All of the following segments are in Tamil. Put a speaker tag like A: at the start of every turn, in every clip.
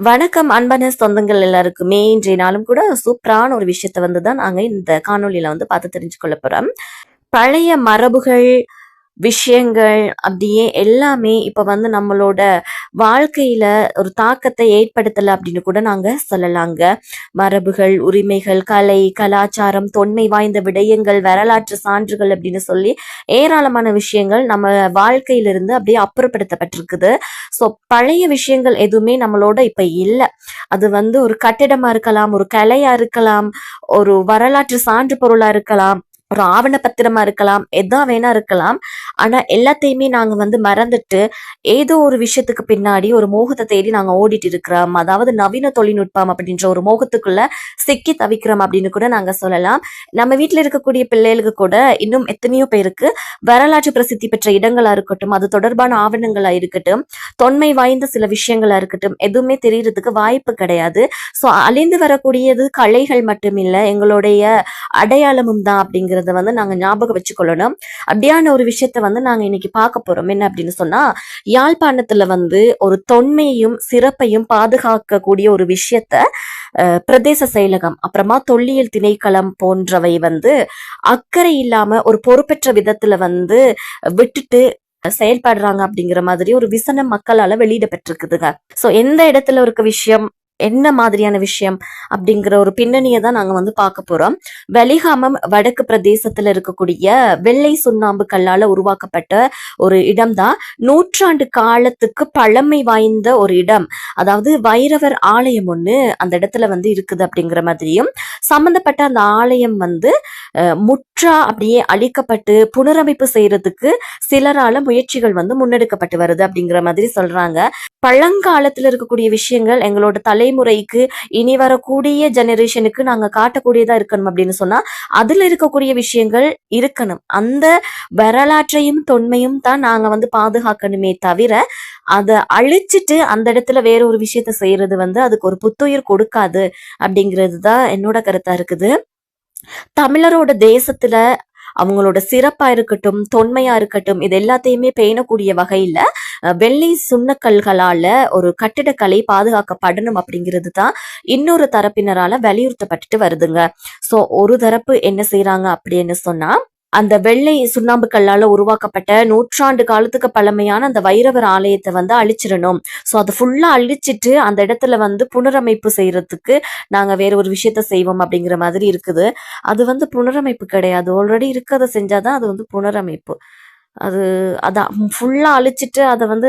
A: வணக்கம் அன்பான சொந்தங்கள் எல்லாருக்குமே. இன்றைய நாளும் கூட சூப்பரான ஒரு விஷயத்த வந்து தான் நாங்கள் இந்த காணொலியில் வந்து பார்த்து தெரிஞ்சுக்கொள்ள போகிறோம் பழைய மரபுகள் விஷயங்கள் அப்படியே எல்லாமே இப்போ வந்து நம்மளோட வாழ்க்கையில ஒரு தாக்கத்தை ஏற்படுத்தலை அப்படின்னு கூட நாங்கள் சொல்லலாங்க. மரபுகள் உரிமைகள் கலை கலாச்சாரம் தொன்மை வாய்ந்த விடயங்கள் வரலாற்று சான்றுகள் அப்படின்னு சொல்லி ஏராளமான விஷயங்கள் நம்ம வாழ்க்கையிலிருந்து அப்படியே அப்புறப்படுத்தப்பட்டிருக்குது. ஸோ பழைய விஷயங்கள் எதுவுமே நம்மளோட இப்போ இல்லை. அது வந்து ஒரு கட்டிடமாக இருக்கலாம் ஒரு கலையாக இருக்கலாம் ஒரு வரலாற்று சான்று பொருளாக இருக்கலாம் ஒரு ஆவண பத்திரமா இருக்கலாம் எதா வேணா இருக்கலாம். ஆனா எல்லாத்தையுமே நாங்க வந்து மறந்துட்டு ஏதோ ஒரு விஷயத்துக்கு பின்னாடி ஒரு மோகத்தை தேடி நாங்க ஓடிட்டு இருக்கிறோம். அதாவது நவீன தொழில்நுட்பம் அப்படின்ற ஒரு மோகத்துக்குள்ள சிக்கி தவிக்கிறோம் அப்படின்னு கூட நாங்க சொல்லலாம். நம்ம வீட்ல இருக்கக்கூடிய பிள்ளைகளுக்கு கூட இன்னும் எத்தனையோ பேருக்கு வரலாற்று பிரசித்தி பெற்ற இடங்களா இருக்கட்டும் அது தொடர்பான ஆவணங்களா இருக்கட்டும் தொன்மை வாய்ந்த சில விஷயங்களா இருக்கட்டும் எதுவுமே தெரியறதுக்கு வாய்ப்பு கிடையாது. ஸோ அழிந்து வரக்கூடியது கலைகள் மட்டுமில்ல எங்களுடைய அடையாளமும் தான் அப்படிங்கறத வந்து நாங்க ஞாபகம் வச்சுக்கொள்ளணும். அப்படியான ஒரு விஷயத்த வந்து நாங்க இன்னைக்கு பார்க்க போறோம். என்ன அப்படின்னு சொன்னா யாழ்ப்பாணத்துல வந்து ஒரு தொன்மையும் சிறப்பையும் பாதுகாக்கக்கூடிய ஒரு விஷயத்த பிரதேச செயலகம் அப்புறமா தொல்லியல் திணைக்களம் போன்றவை வந்து அக்கறை இல்லாம ஒரு பொறுப்பற்ற விதத்துல வந்து விட்டுட்டு செயல்படுறாங்க அப்படிங்கிற மாதிரி ஒரு விசனம் மக்களால வெளியிடப்பட்டிருக்குதுங்க. சோ எந்த இடத்துல இருக்க விஷயம் என்ன மாதிரியான விஷயம் அப்படிங்கிற ஒரு பின்னணியை தான் நாங்க வந்து பார்க்க போறோம். வெளிகாமம் வடக்கு பிரதேசத்துல இருக்கக்கூடிய வெள்ளை சுண்ணாம்பு கல்லால உருவாக்கப்பட்ட ஒரு இடம்தான். நூற்றாண்டு காலத்துக்கு பழமை வாய்ந்த ஒரு இடம். அதாவது வைரவர் ஆலயம் ஒண்ணு அந்த இடத்துல வந்து இருக்குது அப்படிங்கிற மாதிரியும். சம்பந்தப்பட்ட அந்த ஆலயம் வந்து முற்றா அப்படியே அழிக்கப்பட்டு புனரமைப்பு செய்யறதுக்கு சிலரால முயற்சிகள் வந்து முன்னெடுக்கப்பட்டு வருது அப்படிங்கிற மாதிரி சொல்றாங்க. பழங்காலத்துல இருக்கக்கூடிய விஷயங்கள் எங்களோட தலை தலைமுறைக்கு இனி வரக்கூடிய ஜெனரேஷனுக்கு நாங்க காட்டக்கூடியதா இருக்கணும் அப்படின்னு சொன்னா அதுல இருக்கக்கூடிய விஷயங்கள் இருக்கணும். அந்த வரலாற்றையும் தொன்மையும் தான் நாங்க வந்து பாதுகாக்கணுமே தவிர அதை அழிச்சிட்டு அந்த இடத்துல வேற ஒரு விஷயத்த செய்யறது வந்து அதுக்கு ஒரு புத்துயிர் கொடுக்காது அப்படிங்கிறது தான் என்னோட கருத்தா இருக்குது. தமிழரோட தேசத்துல அவங்களோட சிறப்பா இருக்கட்டும் தொன்மையா இருக்கட்டும் இது எல்லாத்தையுமே பேணக்கூடிய வகையில அஹ், வெள்ளை சுண்ணக்கல்களால ஒரு கட்டிடக்கலை பாதுகாக்கப்படணும் அப்படிங்கிறது தான் இன்னொரு தரப்பினரால வலியுறுத்தப்பட்டுட்டு வருதுங்க. சோ ஒரு தரப்பு என்ன செய்யறாங்க அப்படின்னு சொன்னா அந்த வெள்ளை சுண்ணாம்பு கல்லால உருவாக்கப்பட்ட நூற்றாண்டு காலத்துக்கு பழமையான அந்த வைரவர் ஆலயத்தை வந்து அழிச்சிடணும். சோ அதை ஃபுல்லா அழிச்சிட்டு அந்த இடத்துல வந்து புனரமைப்பு செய்யறதுக்கு நாங்க வேற ஒரு விஷயத்த செய்வோம் அப்படிங்கிற மாதிரி இருக்குது. அது வந்து புனரமைப்பு கிடையாது. ஆல்ரெடி இருக்கிறத செஞ்சாதான் அது வந்து புனரமைப்பு. அது அதான் ஃபுல்லா அழிச்சிட்டு அதை வந்து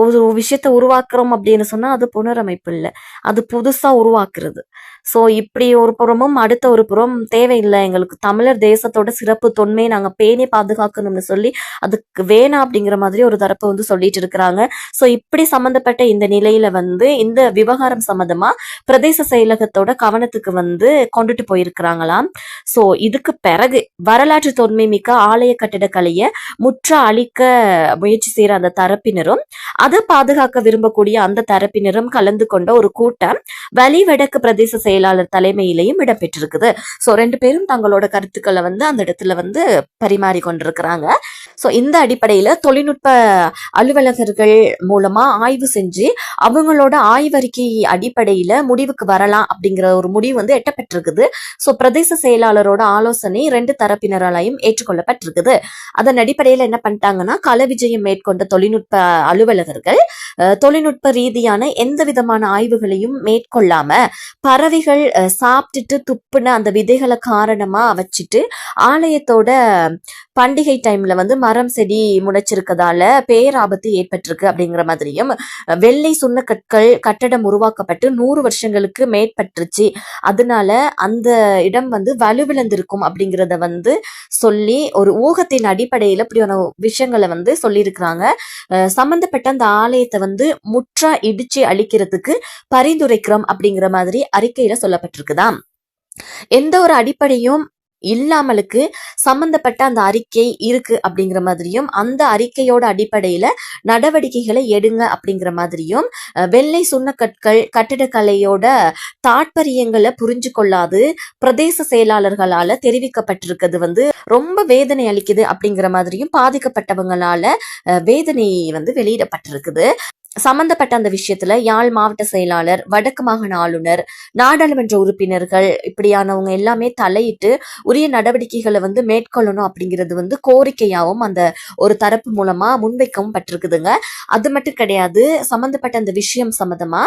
A: ஒரு விஷயத்த உருவாக்குறோம் அப்படின்னு சொன்னா அது புனரமைப்பு இல்லை. அது புதுசா உருவாக்குறது. ஸோ இப்படி ஒரு புறமும் அடுத்த ஒரு புறம் தேவையில்லை. எங்களுக்கு தமிழர் தேசத்தோட சிறப்பு தொன்மையை நாங்கள் பேணி பாதுகாக்கணும்னு சொல்லி அதுக்கு வேணாம் அப்படிங்கிற மாதிரி ஒரு தரப்பு வந்து சொல்லிட்டு இருக்கிறாங்க. ஸோ இப்படி சம்மந்தப்பட்ட இந்த நிலையில வந்து இந்த விவகாரம் சம்மந்தமா பிரதேச செயலகத்தோட கவனத்துக்கு வந்து கொண்டுட்டு போயிருக்கிறாங்களாம். ஸோ இதுக்கு பிறகு வரலாற்று தொன்மை மிக்க ஆலய கட்டிடக்கலையை முற்ற அழிக்க முயற்சி செய்யற அந்த தரப்பினரும் அதை பாதுகாக்க விரும்பக்கூடிய அந்த தரப்பினரும் கலந்து கொண்ட ஒரு கூட்டம் வலிவடக்கு பிரதேச செயல் செயலாளர் தலைமையிலையும் இடம்பெற்றிருக்குது. ஸோ ரெண்டு பேரும் தங்களோட கருத்துக்களை வந்து அந்த இடத்துல வந்து பரிமாறி கொண்டிருக்கிறாங்க. ஸோ இந்த அடிப்படையில் தொழில்நுட்ப அலுவலகர்கள் மூலமா ஆய்வு செஞ்சு அவங்களோட ஆய்வறிக்கை அடிப்படையில் முடிவுக்கு வரலாம் அப்படிங்கிற ஒரு முடிவு வந்து எட்டப்பட்டிருக்குது. ஸோ பிரதேச செயலாளரோட ஆலோசனை ரெண்டு தரப்பினராலையும் ஏற்றுக்கொள்ளப்பட்டிருக்குது. அதன் அடிப்படையில் என்ன பண்ணிட்டாங்கன்னா கள விஜயம் மேற்கொண்ட தொழில்நுட்ப அலுவலகர்கள் தொழில்நுட்ப ரீதியான எந்த விதமான ஆய்வுகளையும் மேற்கொள்ளாம பறவைகள் அஹ், சாப்பிட்டுட்டு துப்புன அந்த விதைகளை காரணமா வச்சுட்டு ஆலயத்தோட பண்டிகை டைம்ல வந்து மரம் செடி முளைச்சிருக்கதால பேராபத்து ஏற்பட்டிருக்கு அப்படிங்கிற மாதிரியும் வெள்ளை சுண்ணக்கற்கள் கட்டடம் உருவாக்கப்பட்டு நூறு வருஷங்களுக்கு மேற்பட்டுருச்சு. அதனால அந்த இடம் வந்து வலுவிழந்திருக்கும் அப்படிங்கிறத வந்து சொல்லி ஒரு ஊகத்தின் அடிப்படையில் இப்படியான விஷயங்களை வந்து சொல்லியிருக்கிறாங்க. சம்பந்தப்பட்ட அந்த ஆலயத்தை வந்து முற்றா இடிச்சு அழிக்கிறதுக்கு பரிந்துரைக்கிறோம் அப்படிங்கிற மாதிரி அறிக்கையில சொல்லப்பட்டிருக்குதாம். எந்த ஒரு அடிப்படையும் இல்லாமலுக்கு சம்பந்தப்பட்ட அந்த அறிக்கை இருக்கு அப்படிங்கிற மாதிரியும் அந்த அறிக்கையோட அடிப்படையில நடவடிக்கைகளை எடுங்க அப்படிங்கிற மாதிரியும் அஹ், வெள்ளை சுண்ணக்கற்கள் கட்டிடக்கலையோட தாற்பயங்களை புரிஞ்சு கொள்ளாது பிரதேச செயலாளர்களால தெரிவிக்கப்பட்டிருக்கிறது வந்து ரொம்ப வேதனை அளிக்குது அப்படிங்கிற மாதிரியும் பாதிக்கப்பட்டவங்களால அஹ், வேதனை வந்து வெளியிடப்பட்டிருக்குது. சம்பந்தப்பட்ட அந்த விஷயத்துல யாழ் மாவட்ட செயலாளர் வடக்கு மாகாண ஆளுநர் நாடாளுமன்ற உறுப்பினர்கள் இப்படியானவங்க எல்லாமே தலையிட்டு உரிய நடவடிக்கைகளை வந்து மேற்கொள்ளணும் அப்படிங்கிறது வந்து கோரிக்கையாகவும் அந்த ஒரு தரப்பு மூலமா முன்வைக்கவும் பட்டிருக்குதுங்க. அது மட்டும் கிடையாது சம்பந்தப்பட்ட அந்த விஷயம் சம்பந்தமா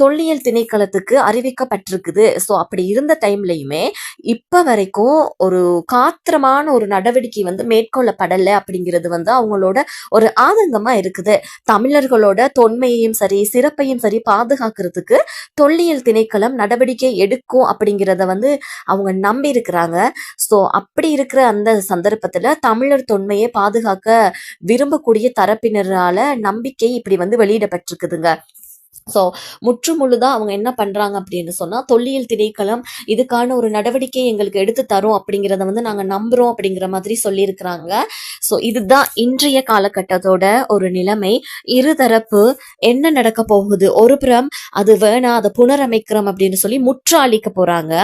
A: தொல்லியல் திணைக்களத்துக்கு அறிவிக்கப்பட்டிருக்குது. ஸோ அப்படி இருந்த டைம்லையுமே இப்போ வரைக்கும் ஒரு காத்திரமான ஒரு நடவடிக்கை வந்து மேற்கொள்ளப்படலை அப்படிங்கிறது வந்து அவங்களோட ஒரு ஆதங்கமா இருக்குது. தமிழர்களோட தொன்மையையும் சரி சிறப்பையும் சரி பாதுகாக்கிறதுக்கு தொல்லியல் திணைக்களம் நடவடிக்கை எடுக்கும் அப்படிங்கிறத வந்து அவங்க நம்பி இருக்கிறாங்க ஸோ அப்படி இருக்கிற அந்த சந்தர்ப்பத்தில் தமிழர் தொன்மையை பாதுகாக்க விரும்பக்கூடிய தரப்பினரால நம்பிக்கை இப்படி வந்து வெளியிடப்பட்டிருக்குதுங்க. ஸோ முற்று முழுதா அவங்க என்ன பண்றாங்க அப்படின்னு சொன்னா தொல்லியல் திணைக்களம் இதுக்கான ஒரு நடவடிக்கை எங்களுக்கு எடுத்து தரும் அப்படிங்கிறத வந்து நாங்க நம்புறோம் அப்படிங்கிற மாதிரி சொல்லியிருக்கிறாங்க. ஸோ இதுதான் இன்றைய காலகட்டத்தோட ஒரு நிலைமை. இருதரப்பு என்ன நடக்க போகுது? ஒரு புறம் அது வேணாம் அதை புனரமைக்கிறோம் அப்படின்னு சொல்லி முற்றாளிக்க போகிறாங்க போறாங்க.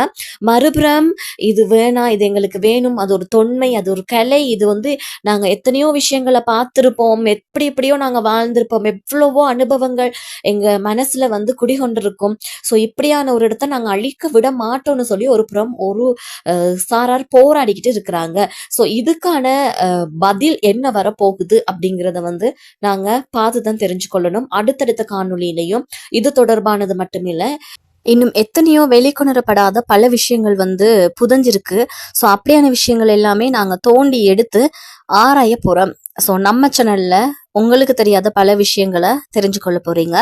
A: மறுபுறம் இது வேணாம் இது எங்களுக்கு வேணும் அது ஒரு தொன்மை அது ஒரு கலை இது வந்து நாங்க எத்தனையோ விஷயங்களை பார்த்துருப்போம் எப்படி எப்படியோ நாங்க வாழ்ந்திருப்போம் எவ்வளவோ அனுபவங்கள் எங்க மனசுல வந்து குடிகொண்டிருக்கும். ஸோ இப்படியான ஒரு இடத்த நாங்க அழிக்க விட மாட்டோம்னு சொல்லி ஒரு புறம் ஒரு அஹ், சாரார் போராடிக்கிட்டு இருக்கிறாங்க. ஸோ இதுக்கான அஹ், பதில் என்ன வரப்போகுது அப்படிங்கிறத வந்து நாங்க பார்த்து தான் தெரிஞ்சுக்கொள்ளணும். அடுத்தடுத்த காணொலியிலையும் இது தொடர்பானது மட்டுமில்லை. இன்னும் எத்தனையோ வெளிக்கொணரப்படாத பல விஷயங்கள் வந்து புதஞ்சிருக்கு. ஸோ அப்படியான விஷயங்கள் எல்லாமே நாங்கள் தோண்டி எடுத்து ஆராய போகிறோம் ஸோ நம்ம சேனலில் உங்களுக்கு தெரியாத பல விஷயங்களை தெரிஞ்சுக்கொள்ள போகிறீங்க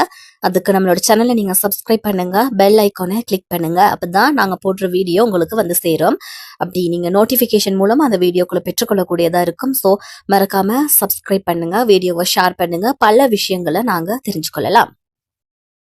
A: அதுக்கு நம்மளோட சேனலை நீங்கள் சப்ஸ்கிரைப் பண்ணுங்கள் பெல் ஐக்கானை கிளிக் பண்ணுங்கள் அப்போ தான் நாங்கள் போடுற வீடியோ உங்களுக்கு வந்து சேரும். அப்படி நீங்கள் நோட்டிஃபிகேஷன் மூலம் அந்த வீடியோக்குள்ளே பெற்றுக்கொள்ளக்கூடியதாக இருக்கும். ஸோ மறக்காமல் சப்ஸ்கிரைப் பண்ணுங்கள் வீடியோவை ஷேர் பண்ணுங்கள் பல விஷயங்களை நாங்க தெரிஞ்சுக்கொள்ளலாம்.